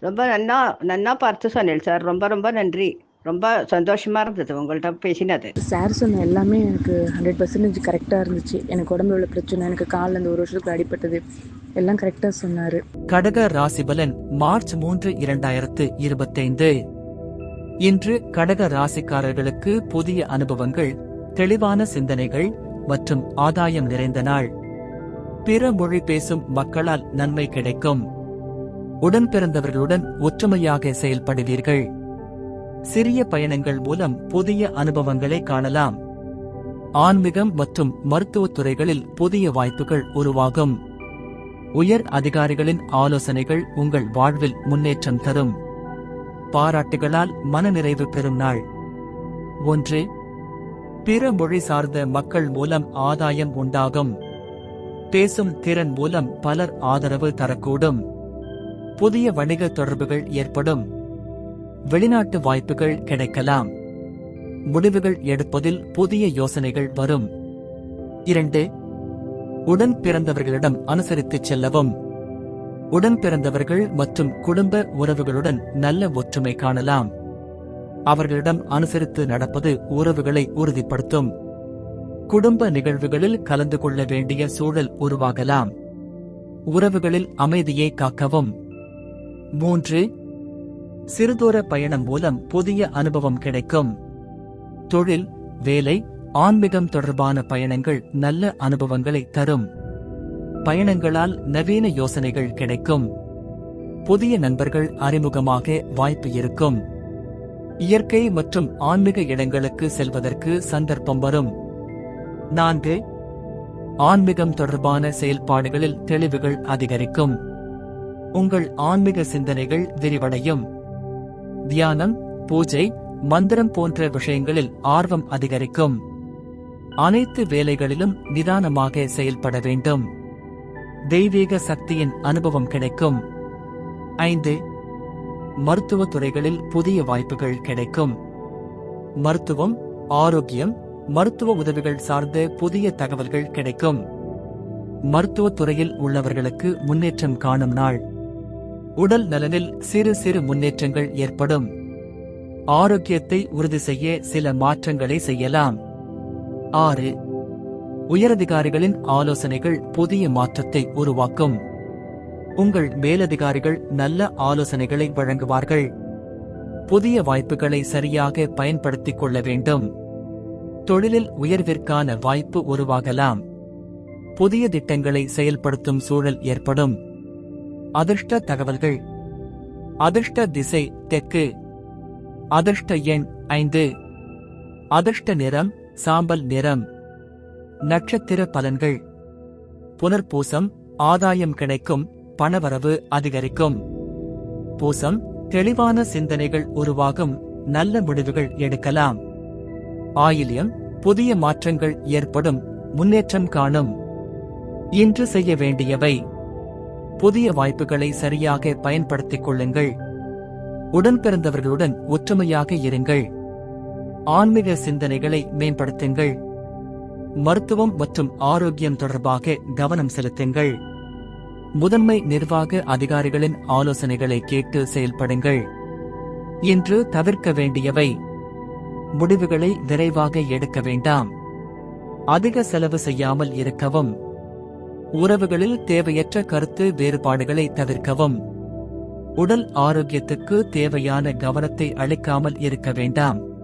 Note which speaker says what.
Speaker 1: ரொம்ப நன்னா நன்னா பார்த்து சொன்னேன் சார். ரொம்ப ரொம்ப நன்றி. ரொம்ப சந்தோஷமா இருந்தது உங்கள்கிட்ட பேசினது.
Speaker 2: சார் சொன்ன எல்லாமே எனக்கு ஹண்ட்ரட் பர்சன்டேஜ் கரெக்டாக இருந்துச்சு. எனக்கு உடம்புல உள்ள பிரச்சனை எனக்கு காலில் இந்த ஒரு வருஷத்துக்கு அடிபட்டது எல்லாம் கரெக்டாக சொன்னார்.
Speaker 3: கடக ராசிபலன் மார்ச் மூன்று இரண்டாயிரத்து இருபத்தைந்து. இன்று கடக ராசிக்காரர்களுக்கு புதிய அனுபவங்கள் தெளிவான சிந்தனைகள் மற்றும் ஆதாயம் நிறைந்த நாள். பிற மொழி பேசும் மக்களால் நன்மை கிடைக்கும். உடன் பிறந்தவர்களுடன் ஒற்றுமையாக செயல்படுவீர்கள். சிறிய பயணங்கள் மூலம் புதிய அனுபவங்களை காணலாம். ஆன்மீகம் மற்றும் மருத்துவத் துறைகளில் புதிய வாய்ப்புகள் உருவாகும். உயர் அதிகாரிகளின் ஆலோசனைகள் உங்கள் வாழ்வில் முன்னேற்றம் தரும். பாராட்டுகளால் மனநிறைவு பெறும் நாள். ஒன்று பிற மொழி சார்ந்த மக்கள் மூலம் ஆதாயம் உண்டாகும். பேசும் திறன் மூலம் பலர் ஆதரவு தரக்கூடும். புதிய வணிக தொடர்புகள் ஏற்படும். வெளிநாட்டு வாய்ப்புகள் கிடைக்கலாம். முடிவுகள் எடுப்பதில் புதிய யோசனைகள் வரும். இரண்டு உடன் பிறந்தவர்களிடம் அனுசரித்துச் செல்லவும். உடன் பிறந்தவர்கள் மற்றும் குடும்ப உறவுகளுடன் நல்ல ஒற்றுமை காணலாம். அவர்களிடம் அனுசரித்து நடப்பது உறவுகளை உறுதிப்படுத்தும். குடும்ப நிகழ்வுகளில் கலந்து கொள்ள வேண்டிய சூழல் உருவாகலாம். உறவுகளில் அமைதியை காக்கவும். மூன்று. சிறுதூர பயணம் மூலம் புதிய அனுபவம் கிடைக்கும். தொழில் வேலை ஆன்மீகம் தொடர்பான பயணங்கள் நல்ல அனுபவங்களை தரும். பயணங்களால் நவீன யோசனைகள் கிடைக்கும். புதிய நண்பர்கள் அறிமுகமாக வாய்ப்பு இருக்கும். இயற்கை மற்றும் ஆன்மீக இடங்களுக்கு செல்வதற்கு சந்தர்ப்பம் வரும். நான்கு. ஆன்மீகம் தொடர்பான செயல்பாடுகளில் தெளிவுகள் அதிகரிக்கும். உங்கள் ஆன்மீக சிந்தனைகள் விரிவடையும். தியானம் பூஜை மந்திரம் போன்ற விஷயங்களில் ஆர்வம் அதிகரிக்கும். அனைத்து வேலைகளிலும் நிதானமாக செயல்பட வேண்டும். தெய்வீக சக்தியின் அனுபவம் கிடைக்கும். ஐந்து மருத்துவ துறைகளில் புதிய வாய்ப்புகள் கிடைக்கும். மருத்துவம் ஆரோக்கியம் மருத்துவ உதவிகள் சார்ந்த புதிய தகவல்கள் கிடைக்கும். மருத்துவத் துறையில் உள்ளவர்களுக்கு முன்னேற்றம் காணும் நாள். உடல் நலனில் சிறு சிறு முன்னேற்றங்கள் ஏற்படும். ஆரோக்கியத்தை உறுதி செய்ய சில மாற்றங்களை செய்யலாம். ஆறு. உயரதிகாரிகளின் ஆலோசனைகள் புதிய மாற்றத்தை உருவாக்கும். உங்கள் மேலதிகாரிகள் நல்ல ஆலோசனைகளை வழங்குவார்கள். புதிய வாய்ப்புகளை சரியாக பயன்படுத்திக் கொள்ள வேண்டும். தொழிலில் உயர்விற்கான வாய்ப்பு உருவாகலாம். புதிய திட்டங்களை செயல்படுத்தும் சூழல் ஏற்படும். அதிர்ஷ்ட தகவல்கள். அதிர்ஷ்ட திசை தெற்கு. அதிர்ஷ்ட எண் ஐந்து. அதிர்ஷ்ட நிறம் சாம்பல் நிறம். நட்சத்திர பலன்கள். புனர்பூசம் ஆதாயம் கிடைக்கும் பணவரவு அதிகரிக்கும். பூசம் தெளிவான சிந்தனைகள் உருவாகும் நல்ல முடிவுகள் எடுக்கலாம். ஆயில்யம் புதிய மாற்றங்கள் ஏற்படும் முன்னேற்றம் காணும். இன்று செய்ய வேண்டியவை புதிய வாய்ப்புகளை சரியாக பயன்படுத்திக் கொள்ளுங்கள். உடன் பிறந்தவர்களுடன் ஒற்றுமையாக இருங்கள். ஆன்மீக சிந்தனைகளை மேம்படுத்துங்கள். மருத்துவம் மற்றும் ஆரோக்கியம் தொடர்பாக கவனம் செலுத்துங்கள். முதன்மை நிர்வாக அதிகாரிகளின் ஆலோசனைகளை கேட்டு செயல்படுங்கள். இன்று தவிர்க்க வேண்டியவை. முடிவுகளை விரைவாக எடுக்க வேண்டாம். அதிக செலவு செய்யாமல் இருக்கவும். உறவுகளில் தேவையற்ற கருத்து வேறுபாடுகளை தவிர்க்கவும். உடல் ஆரோக்கியத்துக்கு தேவையான கவனத்தை அளிக்காமல் இருக்க வேண்டாம்.